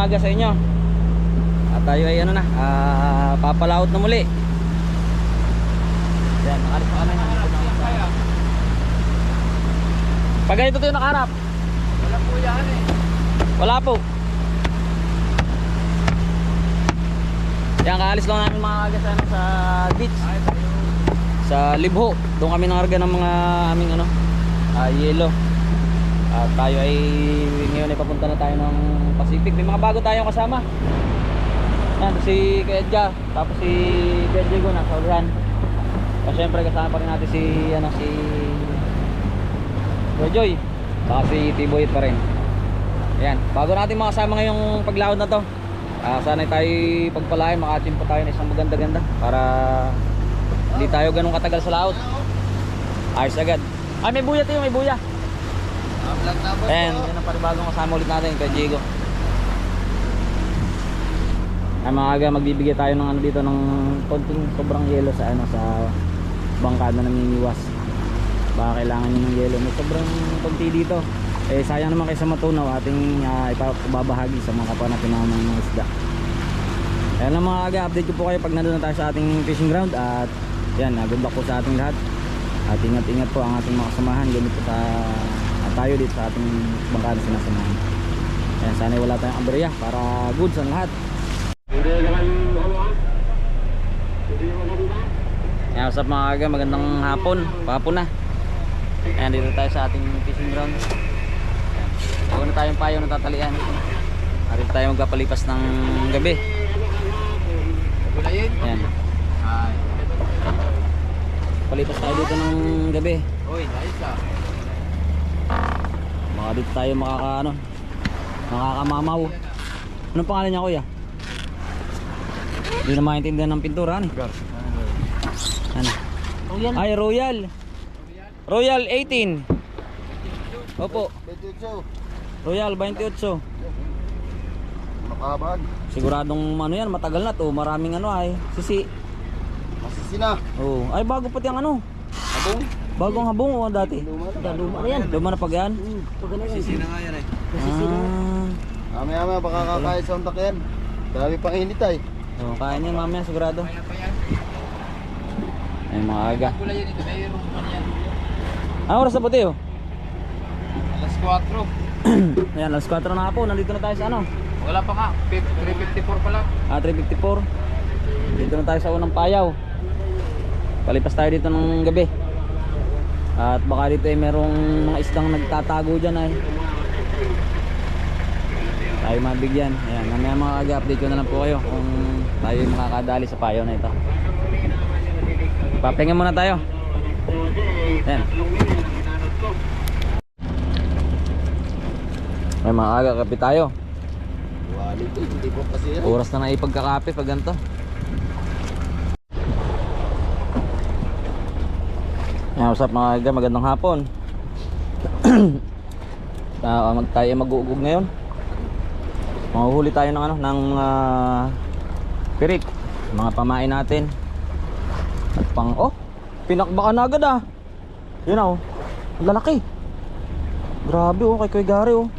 umaga sa inyo. At tayo ay ano na, ah, papalaot na muli. Yan, nakalis pa kami. Pag ganito tayo nakaharap. Wala po yan eh. Wala po. Yan, kaalis lang namin mga aga sa, ano, sa beach. Sa Libho. Doon kami nangarga ng mga aming ano, ah, yelo. At tayo ay ngayon ay papunta na tayo ng Pacific. May mga bago tayong kasama. Yan, si Kedja, tapos si Kuya Diego na sa ulan. At syempre kasama pa rin natin si ano si Joy. Saka si Tiboy pa rin. Ayan, bago natin makasama ngayong paglaod na to. Ah, sana tayo pagpalain, makachim pa tayo ng isang maganda-ganda para hindi tayo ganun katagal sa laot. Ayos agad. Ay, may buya tayo, may buya. Ah, po. Ayan, yan ang panibagong kasama ulit natin kay Diego. Ay mga aga, magbibigay tayo ng ano dito ng konting sobrang yelo sa ano sa bangka na namimiwas. Baka kailangan nyo ng yelo. May sobrang konti dito. Eh sayang naman kayo sa matunaw ating uh, ipababahagi sa mga kapwa natin mga mga isda. Ayan lang mga aga, update ko po kayo pag nandun na tayo sa ating fishing ground at yan, uh, good luck po sa ating lahat. At ingat-ingat po ang ating mga kasamahan ganito sa at tayo dito sa ating bangka na sinasamahan. Ayan, sana wala tayong aberya para good sa lahat. Ayan, what's up mga aga, magandang hapon, pahapon na. Ayan, dito tayo sa ating fishing ground. Bago na tayong payo na tatalian. Dito tayo magpapalipas ng gabi. Ayan, Ay. palipas tayo dito ng gabi. Uy, nice ah. Baka dito tayo makaka ano, makakamamaw. Anong pangalan niya kuya? Hindi na maintindihan ng pintura ano? Ano? Royal. Ay, Royal. Royal 18. Opo, Betutso. Royal 28. Makabag. Siguradong ano yan, matagal na to. Maraming ano ay, sisi. Masisina. Oh, ay bago pati ang ano. Abong. Bagong habong o dati. Luma na yan. Luma na pag yan. Masisina nga yan eh. Ah. Maya maya baka kakain sa untak yan. Dami pang init ay. Oh, kaya niyan mamaya sigurado. Ay mga aga. Yan. Ano oras na puti oh? Alas 4. Ayan, alas 4 na po. Nandito na tayo sa ano? Wala pa nga. 354 pa lang. Ah, 354. Dito na tayo sa unang payaw. Palipas tayo dito ng gabi. At baka dito ay merong mga isdang nagtatago dyan ay. Tayo mabigyan. Ayan, mamaya mga aga-update ko na lang po kayo kung tayo ay makakadali sa payaw na ito. Papahinga muna tayo. Ayan. May mga aga kape tayo. Oras na na ipagkakape pag ganito. Yan, what's up mga aga, magandang hapon. uh, mag tayo mag-uugog ngayon. Mahuhuli tayo ng ano, ng uh, pirik. Mga pamain natin. At pang, oh, pinakbakan na agad ah. Yun ah, oh. Lalaki. Grabe oh, kay Kuya Gary oh.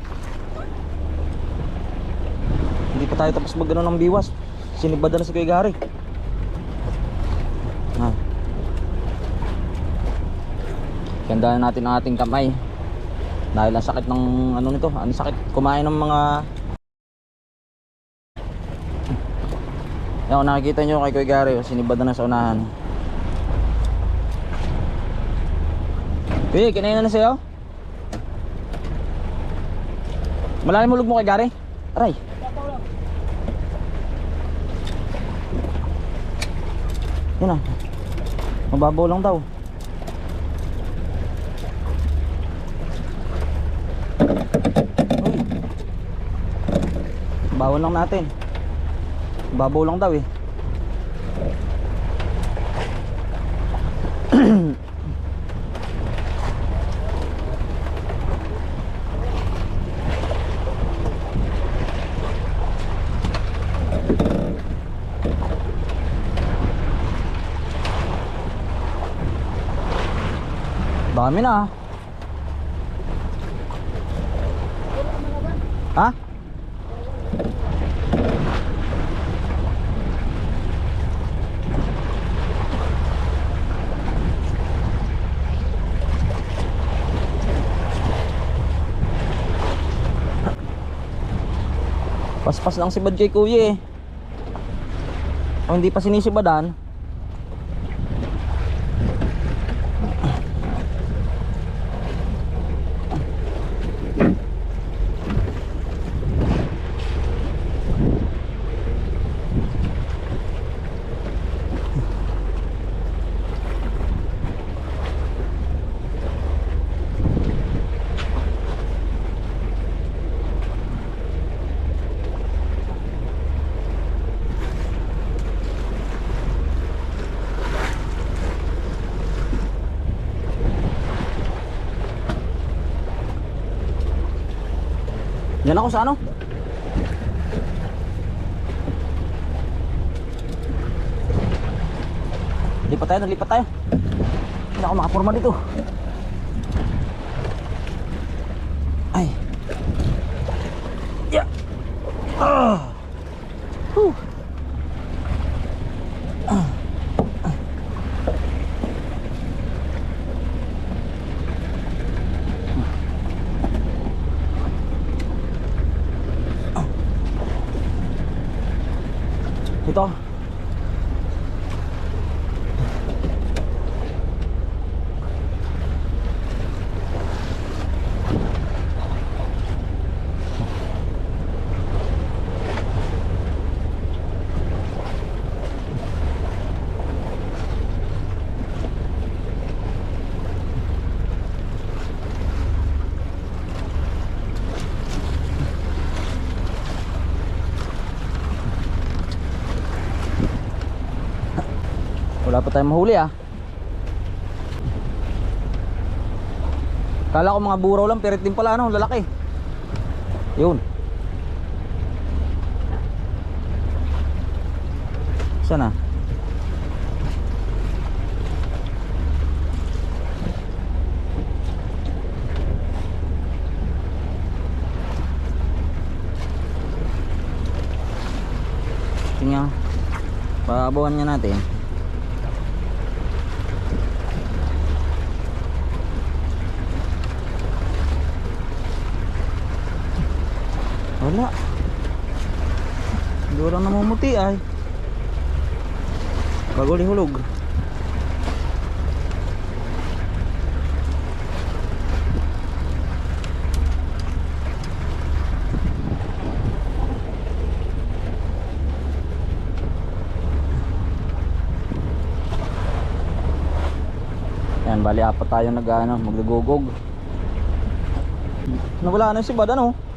Hindi pa tayo tapos magano ng biwas. Sinibada na si Kuya Gary. Gandaan natin ang ating kamay. Dahil ang sakit ng ano nito, ang sakit kumain ng mga Yan, nakikita nyo kay Kuya Gary, sinibada na sa unahan. Kuya, kinain na na sa'yo? Malalim mulog mo kay Gary? Aray. Yan ah. Mababaw lang daw. Bawal lang natin. Babaw lang daw eh. Dami na ah. Ha? Paspas lang si Bad kay kuya eh. O hindi pa sinisibadan. Yan ako sa ano? Lipat tayo, naglipat tayo. Hindi ako makapurma dito. Ay. Yeah. Ah. Ito. Wala pa tayong mahuli ah. Kala ko mga buraw lang, pero din pala ano, lalaki. Yun. Sana. Tingnan. Paabawan nga natin. Wala. Lang namumuti ay. Bago hulog. Yan, bali apat tayo nag ano, magdugugog. Nawala na si Bad ano?